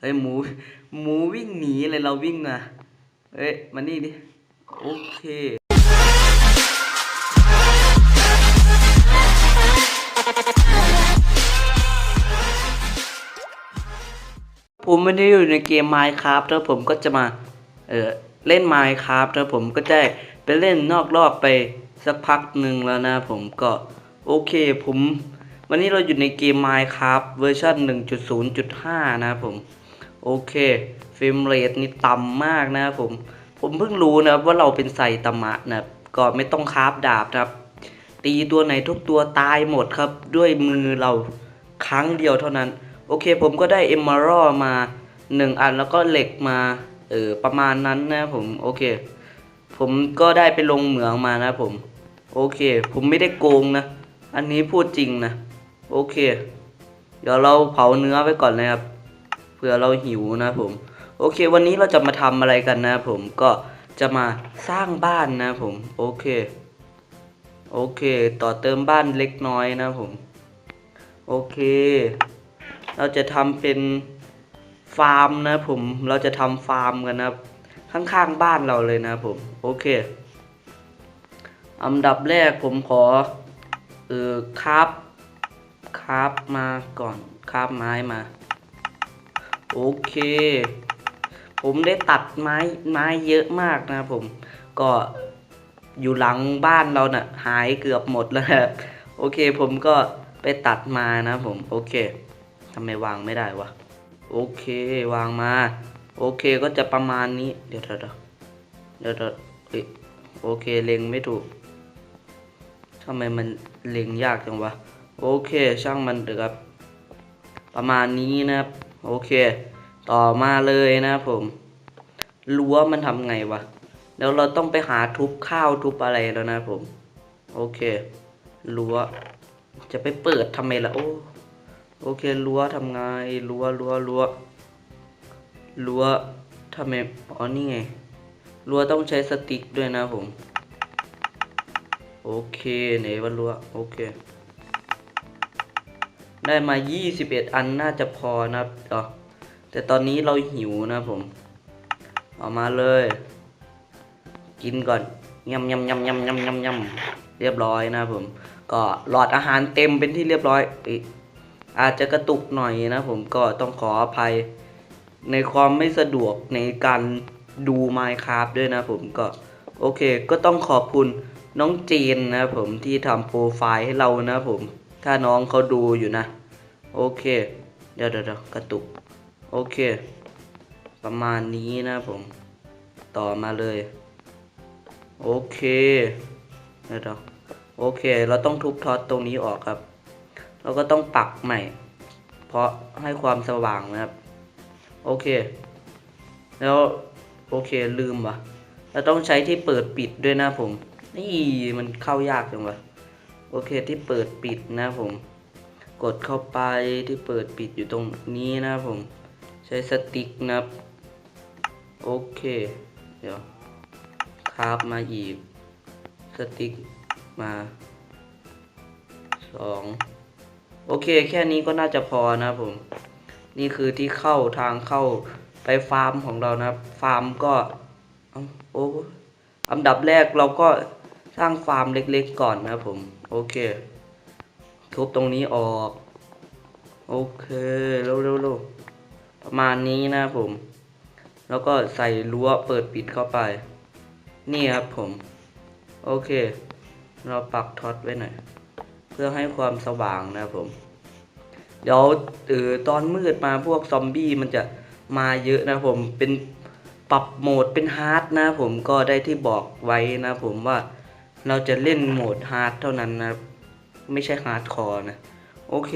เฮ้ยหมูหมูวิ่งหนีเลยเราวิ่งนะเอ้ยมานี่ดิโอเคผมไม่ได้อยู่ในเกม Minecraft แล้วผมก็จะมา เออเล่น Minecraft แล้วผมก็ได้ไปเล่นนอกรอบไปสักพักหนึ่งแล้วนะผมก็โอเคผม วันนี้เราอยู่ในเกม Minecraft เวอร์ชัน1.0.5 นะผม โอเคเฟรมเรทนี่ต่ำมากนะครับผม ผมเพิ่งรู้นะครับว่าเราเป็นไซตามะนะครับก็ไม่ต้องคาฟดาบครับ ตีตัวไหนทุกตัวตายหมดครับ ด้วยมือเราครั้งเดียวเท่านั้น โอเคผมก็ได้เอม r ร d มาหนึ่งอันแล้วก็เหล็กมาเออประมาณนั้นนะผมโอเค ผมก็ได้ไปลงเหมืองมานะผม โอเค ผมไม่ได้โกงนะ อันนี้พูดจริงนะ โอเค เดี๋ยวเราเผาเนื้อไว้ก่อนนะครับ เผื่อเราหิวนะผม โอเค วันนี้เราจะมาทำอะไรกันนะผมก็จะมาสร้างบ้านนะผม โอเค โอเค ต่อเติมบ้านเล็กน้อยนะผม โอเค เราจะทำเป็นฟาร์มนะผม เราจะทำฟาร์มกันนะครับข้างๆบ้านเราเลยนะผม โอเคอันดับแรกผมขอ เออคราบคราบมาก่อนคราบไม้มา โอเค ผมได้ตัดไม้ไม้เยอะมากนะผม ก็อยู่หลังบ้านเรานะ่ะหายเกือบหมดแล้วนะครับโอเคผมก็ไปตัดมานะผมโอเคทำไมวางไม่ได้วะโอเควางมา โอเคก็จะประมาณนี้ เดี๋ยวเดี๋ยวเดี๋ยวเดี๋ยวโอเคเล็งไม่ถูกทำไมมันเล็งยากจังวะโอเคช่างมันเถอะครับ ประมาณนี้นะครับ โอเค ต่อมาเลยนะครับผมรั้วมันทำไงวะ แล้วเราต้องไปหาทุบข้าวทุบอะไรแล้วนะผม โอเครั้วจะไปเปิดทำไมล่ะโอ้โอเครั้วทำไงรั้วรั้วรั้วรั้วทำไมอ๋อนี่ไงรั้วต้องใช้สติ๊กด้วยนะผม โอเคไหนว่ารั้วโอเค ได้มา 21 อันน่าจะพอนะครับอ๋อแต่ตอนนี้เราหิวนะผมเอามาเลย กินก่อนยำยำยำยำยำยำยำเรียบร้อยนะผม ก็หลอดอาหารเต็มเป็นที่เรียบร้อยอิอาจจะกระตุกหน่อยนะผมก็ต้องขออภัย ในความไม่สะดวกในการดู Minecraft ด้วยนะผมก็ โอเค ก็ต้องขอบคุณน้องจีนนะผมที่ทำโปรไฟล์ให้เรานะผม ถ้าน้องเขาดูอยู่นะ โอเค เดี๋ยวเดี๋ยวกระตุก โอเค ประมาณนี้นะผม ต่อมาเลย โอเค เดี๋ยวเดี๋ยวโอเค เราต้องทุบท็อตตรงนี้ออกครับ เราก็ต้องปักใหม่ เพราะให้ความสว่างนะครับ โอเค แล้วโอเคลืมว่ะ เราต้องใช้ที่เปิดปิดด้วยนะผม นี่มันเข้ายากจังวะ โอเคที่เปิดปิดนะผม กดเข้าไปที่เปิดปิดอยู่ตรงนี้นะผม ใช้สติ๊กนะโอเค เดี๋ยวคราบมาอีก สติ๊กมาสองโอเค แค่นี้ก็น่าจะพอนะผม นี่คือที่เข้าทางเข้าไปฟาร์มของเรานะ ฟาร์มก็ โอ้อันดับแรกเราก็ สร้างฟาร์มเล็กๆก่อนนะครับผม โอเค ทุบตรงนี้ออก โอเคเร็วๆประมาณนี้นะผม แล้วก็ใส่รั้วเปิดปิดเข้าไป นี่ครับผม โอเค เราปักท็อตไว้หน่อย เพื่อให้ความสว่างนะผม เดี๋ยวเออตอนมืดมาพวกซอมบี้มันจะมาเยอะนะผมเป็นปรับโหมดเป็นฮาร์ดนะผมก็ได้ที่บอกไว้นะผมว่า เราจะเล่นโหมดฮาร์ดเท่านั้นนะไม่ใช่ฮาร์ดคอร์นะ โอเค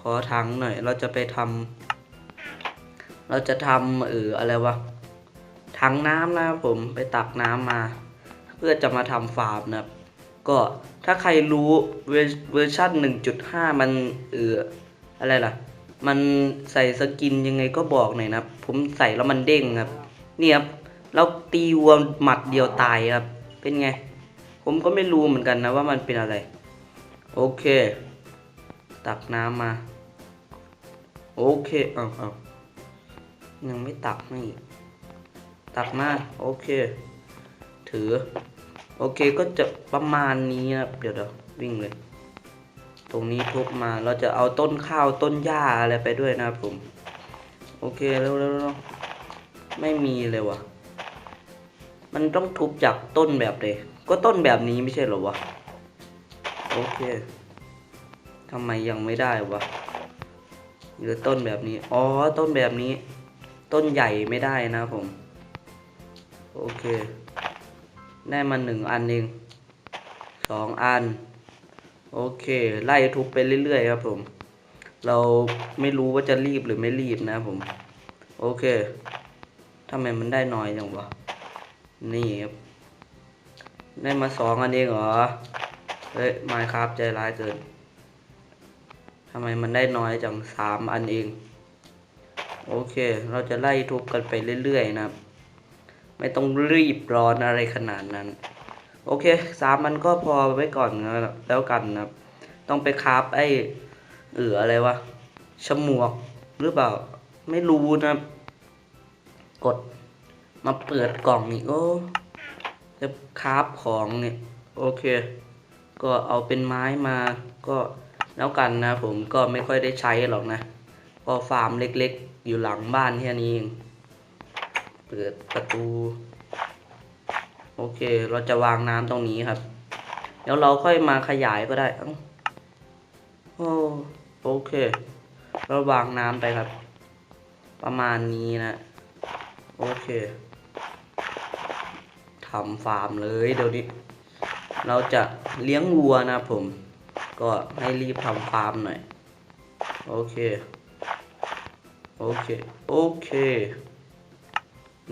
ขอถังหน่อย เราจะไปทำเราจะทำเอออะไรวะถังน้ำนะผมไปตักน้ำมา เพื่อจะมาทำฟาร์มนะก็ถ้าใครรู้เวอร์เวอร์ชัน1.5 มันเอออะไรล่ะ มันใส่สกินยังไงก็บอกหน่อยนะผมใส่แล้วมันเด้งครับ เนี่ยครับแล้วตีวัวหมัดเดียวตายครับ เป็นไง ผมก็ไม่รู้เหมือนกันนะว่ามันเป็นอะไร โอเค ตักน้ำมา โอเคเอาเอายังไม่ตักให้อีกตักมา โอเค ถือ โอเคก็จะประมาณนี้นะเดี๋ยวเดี๋ยววิ่งเลย ตรงนี้ทุบมาเราจะเอาต้นข้าวต้นหญ้าอะไรไปด้วยนะครับผม โอเคเร็วเร็วเร็วไม่มีเลยวะมันต้องทุบจากต้นแบบเลย ก็ต้นแบบนี้ไม่ใช่หรอวะ โอเคทำไมยังไม่ได้วะหรือต้นแบบนี้ อ๋อ ต้นแบบนี้ ต้นใหญ่ไม่ได้นะผม โอเค ได้มาหนึ่งอันเองสองอัน โอเค ไล่ทุบไปเรื่อยๆครับผม เราไม่รู้ว่าจะรีบหรือไม่รีบนะผม โอเคทำไมมันได้น้อยจังวะ นี่ครับ ได้มาสองอันเองเหรอ เฮ้ยไมค์ครับใจร้ายเกินทำไมมันได้น้อยจังสามอันเอง โอเค เราจะไล่ทุบกันไปเรื่อยๆนะครับ ไม่ต้องรีบร้อนอะไรขนาดนั้น โอเคสามมันก็พอไว้ก่อนนะแล้วกันนะครับ ต้องไปคราฟไอ้เอออะไรวะฉมวกหรือเปล่า ไม่รู้นะ กดมาเปิดกล่องอีกโอ้ จะคราฟของเนี่ยโอเค ก็เอาเป็นไม้มาก็แล้วกันนะผมก็ไม่ค่อยได้ใช้หรอกนะก็ฟาร์มเล็กๆ อยู่หลังบ้านแค่นี้เองเปิดประตู โอเค เราจะวางน้ำตรงนี้ครับ เดี๋ยวเราค่อยมาขยายก็ได้โอ้โอเค เราวางน้ำไปครับ ประมาณนี้นะ โอเคำฟาร์มเลยเดี๋ยวนี้เราจะเลี้ยงวัวนะผม ก็ให้รีบทำฟาร์มหน่อย โอเค โอเค โอเค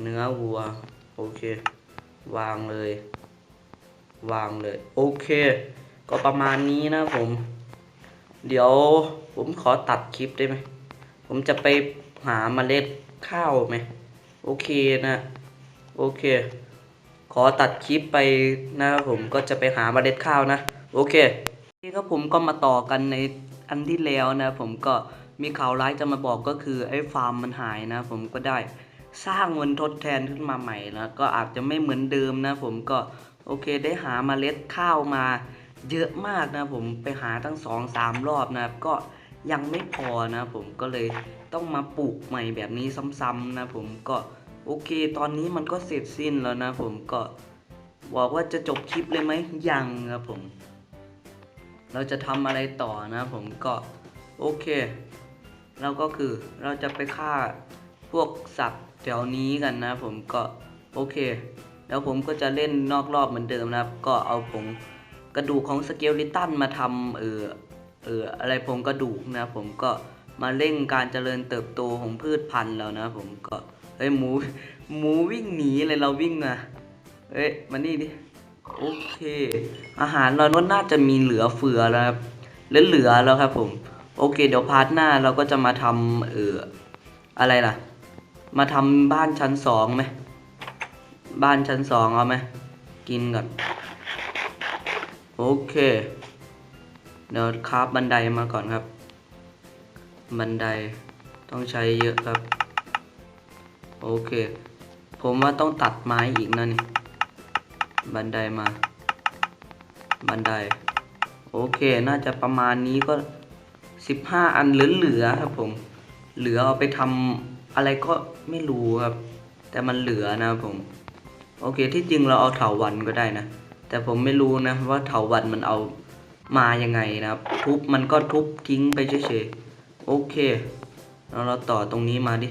เนื้อวัว โอเค วางเลย วางเลย โอเค ก็ประมาณนี้นะผม เดี๋ยวผมขอตัดคลิปได้ไหม ผมจะไปหาเมล็ดข้าวไหม โอเคนะ โอเค ขอตัดคลิปไปนะครับผมก็จะไปหาเมล็ดข้าวนะ โอเคนี่ครับผมก็มาต่อกันในอันที่แล้วนะผมก็มีข่าวร้ายจะมาบอกก็คือไอ้ฟาร์มมันหายนะ ผมก็ได้สร้างมันทดแทนขึ้นมาใหม่แล้ว ก็อาจจะไม่เหมือนเดิมนะผมก็โอเคได้หาเมล็ดข้าวมาเยอะมากนะผมไปหาตั้งสองสามรอบนะครับก็ยังไม่พอนะผมก็เลยต้องมาปลูกใหม่แบบนี้ซ้ำๆนะผมก็ โอเค ตอนนี้มันก็เสร็จสิ้นแล้วนะผมก็บอกว่าจะจบคลิปเลยไหมยังครับผม เราจะทำอะไรต่อนะผมก็โอเค เราก็คือเราจะไปฆ่าพวกสัตว์แถวนี้กันนะผมก็โอเค แล้วผมก็จะเล่นนอกรอบเหมือนเดิมนะครับ ก็เอาผงกระดูกของสเกลลิตันมาทำเออเอออะไรผงกระดูกนะผมก็มาเร่งการเจริญเติบโตของพืชพันธุ์แล้วนะผมก็ เฮ้ยหมูหมูวิ่งหนีเลยเราวิ่งนะเอ้ยมานี่ดิโอเค อาหารเราน่าจะมีเหลือเฟือแล้วครับเหลือแล้วครับผม โอเค เดี๋ยวพาร์ทหน้าเราก็จะมาทำเอออะไรล่ะ มาทำบ้านชั้นสองไหมบ้านชั้นสองเอาไหมกินก่อนโอเค เดี๋ยวคราฟบันไดมาก่อนครับ บันไดต้องใช้เยอะครับ โอเค ผมว่าต้องตัดไม้อีกนะนี่บันไดมา บันได โอเค น่าจะประมาณนี้ก็สิบห้าอันเหลือๆครับผม เหลือเอาไปทำอะไรก็ไม่รู้ครับ แต่มันเหลือนะครับผม โอเค ที่จริงเราเอาเถาวันก็ได้นะ แต่ผมไม่รู้นะว่าเถาวันมันเอามายังไงนะครับ ทุบมันก็ทุบทิ้งไปเฉยๆ โอเคแล้วเราต่อตรงนี้มาดิ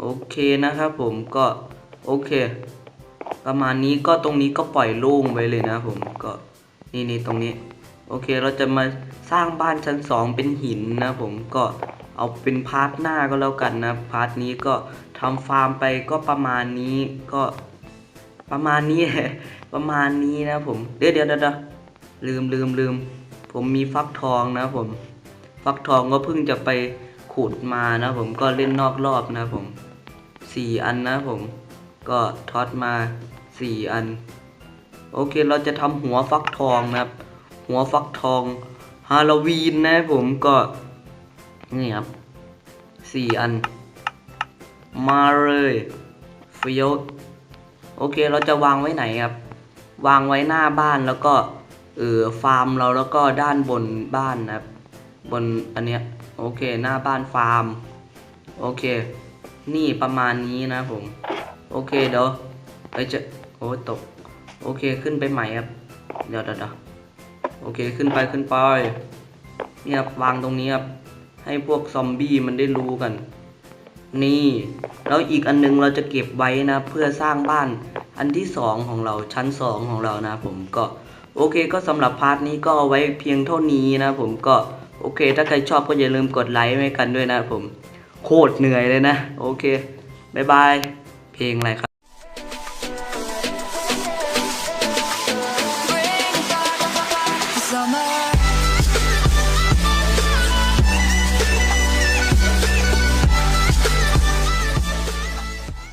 โอเคนะครับผมก็โอเค ประมาณนี้ก็ตรงนี้ก็ปล่อยโล่งไว้เลยนะผมก็นี่นี่ตรงนี้ โอเคเราจะมาสร้างบ้านชั้นสองเป็นหินนะผมก็เอาเป็นพาร์ทหน้าก็แล้วกันนะพาร์ทนี้ก็ทำฟาร์มไปก็ประมาณนี้ก็ประมาณนี้ประมาณนี้นะผมเดี๋ยวเดี๋ยวเดี๋ยวลืมลืมลืมผมมีฟักทองนะผม ฟักทองก็เพิ่งจะไปขุดมานะผมก็เล่นนอกรอบนะผม สี่อันนะผม ก็ทอดมาสี่อัน โอเคเราจะทำหัวฟักทองนะครับ หัวฟักทองฮาโลวีนนะผมก็นี่ครับสี่อัน มาเลยฟิวโอเคเราจะวางไว้ไหนครับ วางไว้หน้าบ้านแล้วก็เออฟาร์มเราแล้วก็ด้านบนบ้านนะครับ บนอันเนี้ยโอเคหน้าบ้านฟาร์ม โอเค นี่ประมาณนี้นะผม โอเคเดี๋ยวไปเจะโอ้ตก โอเคขึ้นไปใหม่ครับเดี๋ยวเดี๋ยวเดี๋ยวโอเคขึ้นไปขึ้นไปเนี่ยครับวางตรงนี้ครับให้พวกซอมบี้มันได้รู้กัน นี่ แล้วอีกอันนึงเราจะเก็บไว้นะ เพื่อสร้างบ้านอันที่สองของเราชั้นสองของเรานะผมก็โอเคก็สำหรับพาร์ทนี้ก็เอาไว้เพียงเท่านี้นะผมก็โอเค ถ้าใครชอบก็อย่าลืมกดไลค์ให้กันด้วยนะผม โคตรเหนื่อยเลยนะ โอเคบายบาย เพลงอะไรครับ